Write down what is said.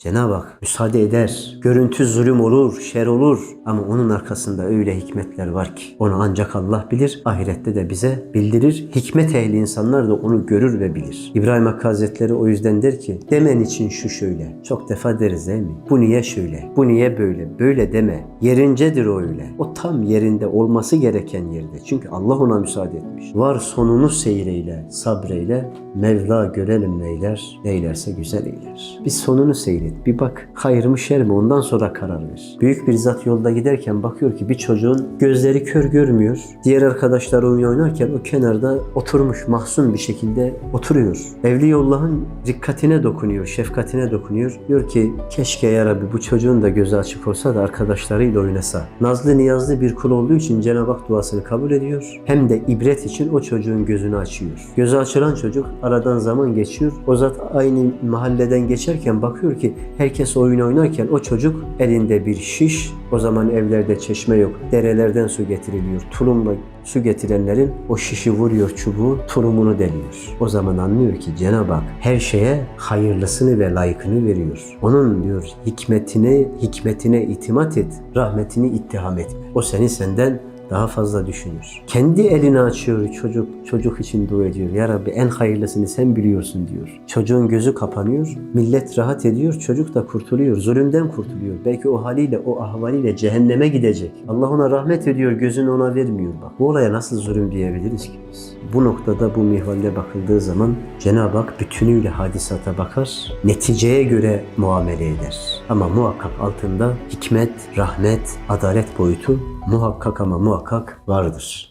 Cenab-ı Hak müsaade eder. Görüntü zulüm olur, şer olur. Ama onun arkasında öyle hikmetler var ki onu ancak Allah bilir. Ahirette de bize bildirir. Hikmet ehli insanlar da onu görür ve bilir. İbrahim Hakkı Hazretleri o yüzden der ki demen için şu şöyle. Çok defa deriz değil mi? Bu niye şöyle? Bu niye böyle? Böyle deme. Yerincedir o öyle. O tam yerinde olması gereken yerde. Çünkü Allah ona müsaade etmiş. Var sonunu seyreyle, sabreyle. Mevla görelim neyler, neylerse güzel eyler. Bir sonunu seyret, bir bak hayır mı şer mi ondan sonra karar ver. Büyük bir zat yolda giderken bakıyor ki bir çocuğun gözleri kör görmüyor. Diğer arkadaşlar oyun oynarken o kenarda oturmuş mahzun bir şekilde oturuyor. Evliyullah'ın dikkatine dokunuyor, şefkatine dokunuyor. Diyor ki keşke ya Rabbi bu çocuğun da gözü açık olsa da arkadaşlarıyla oynasa. Nazlı niyazlı bir kul olduğu için Cenab-ı Hak duasını kabul ediyor. Hem de ibret için o çocuğun gözünü açıyor. Gözü açılan çocuk aradan zaman geçiyor. O zat aynı mahalleden geçerken bakıyor ki herkes oyun oynarken o çocuk elinde bir şiş. O zaman evlerde çeşme yok. Derelerden su getiriliyor. Tulumla su getirenlerin o şişi vuruyor çubuğu, tulumunu deliyor. O zaman anlıyor ki Cenab-ı Hak her şeye hayırlısını ve layıkını veriyor. Onun diyor hikmetine, hikmetine itimat et, rahmetini ittiham etme. O seni senden daha fazla düşünür. Kendi elini açıyor çocuk, çocuk için dua ediyor. Ya Rabbi en hayırlısını sen biliyorsun diyor. Çocuğun gözü kapanıyor, millet rahat ediyor, çocuk da kurtuluyor, zulümden kurtuluyor. Belki o haliyle, o ahvaliyle cehenneme gidecek. Allah ona rahmet ediyor, gözünü ona vermiyor bak. Bu olaya nasıl zulüm diyebiliriz ki biz? Bu noktada bu mihvalde bakıldığı zaman Cenab-ı Hak bütünüyle hadisata bakar, neticeye göre muamele eder. Ama muhakkak altında hikmet, rahmet, adalet boyutu muhakkak ama muhakkak vardır.